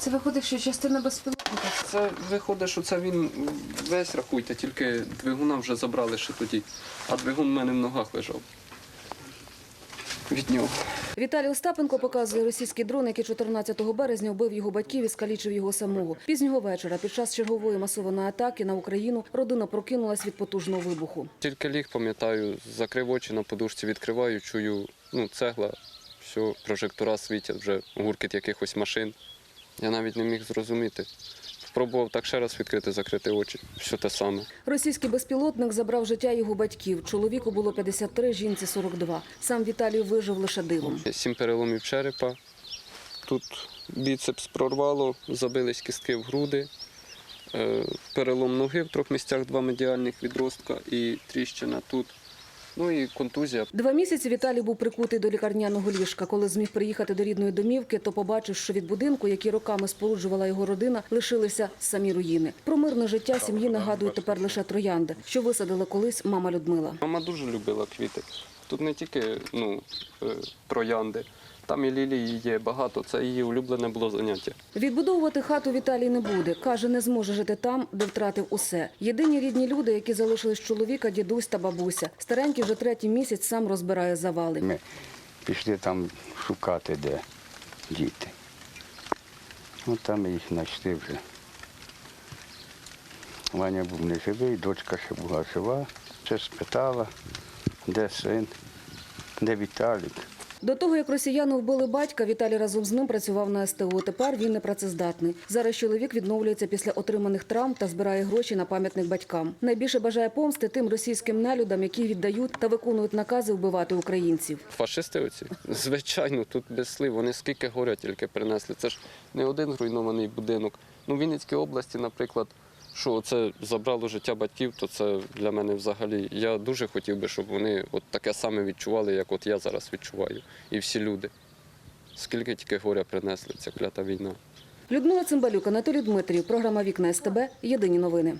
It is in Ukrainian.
Це виходить, що частина безпілотника. Це виходить, що це він весь рахуйте, тільки двигуна вже забрали ще тоді, а двигун в мене в ногах лежав. Від нього. Віталій Остапенко показує російський дрон, який 14 березня вбив його батьків і скалічив його самого. Пізнього вечора, під час чергової масованої атаки на Україну, родина прокинулась від потужного вибуху. Тільки ліг, пам'ятаю, закрив очі на подушці, відкриваю, чую, ну, цегла, все, прожектора світять, вже гуркіт якихось машин. Я навіть не міг зрозуміти. Спробував так ще раз відкрити, закрити очі. Все те саме. Російський безпілотник забрав життя його батьків. Чоловіку було 53, жінці 42. Сам Віталій вижив лише дивом. Сім переломів черепа. Тут біцепс прорвало, забились кістки в груди. Е, Перелом ноги в трьох місцях, два медіальних відростка і тріщина тут. Ну і контузія. Два місяці Віталій був прикутий до лікарняного ліжка. Коли зміг приїхати до рідної домівки, то побачив, що від будинку, який роками споруджувала його родина, лишилися самі руїни. Про мирне життя сім'ї нагадують тепер лише троянди, що висадила колись мама Людмила. Мама дуже любила квіти. Тут не тільки ну, е, троянди, там і лілії є багато. Це її улюблене було заняття. Відбудовувати хату Віталій не буде. Каже, не зможе жити там, де втратив усе. Єдині рідні люди, які залишились чоловіка, дідусь та бабуся. Старенький вже третій місяць сам розбирає завали. Ми пішли там шукати, де діти. Ну там їх знайшли вже. Ваня був не живий, дочка ще була жива. Все спитала, де син, де Віталік. До того, як росіяни вбили батька, Віталій разом з ним працював на СТО. Тепер він непрацездатний. Зараз чоловік відновлюється після отриманих травм та збирає гроші на пам'ятник батькам. Найбільше бажає помсти тим російським нелюдам, які віддають та виконують накази вбивати українців. Фашисти оці, звичайно, тут без слів. Вони скільки горя тільки принесли. Це ж не один зруйнований будинок. Ну, в Вінницькій області, наприклад, що це забрало життя батьків, то це для мене взагалі. Я дуже хотів би, щоб вони от таке саме відчували, як от я зараз відчуваю. І всі люди. Скільки тільки горя принесли ця клята війна. Людмила Цимбалюк, Анатолій Дмитрів, програма Вікна СТБ. Єдині новини.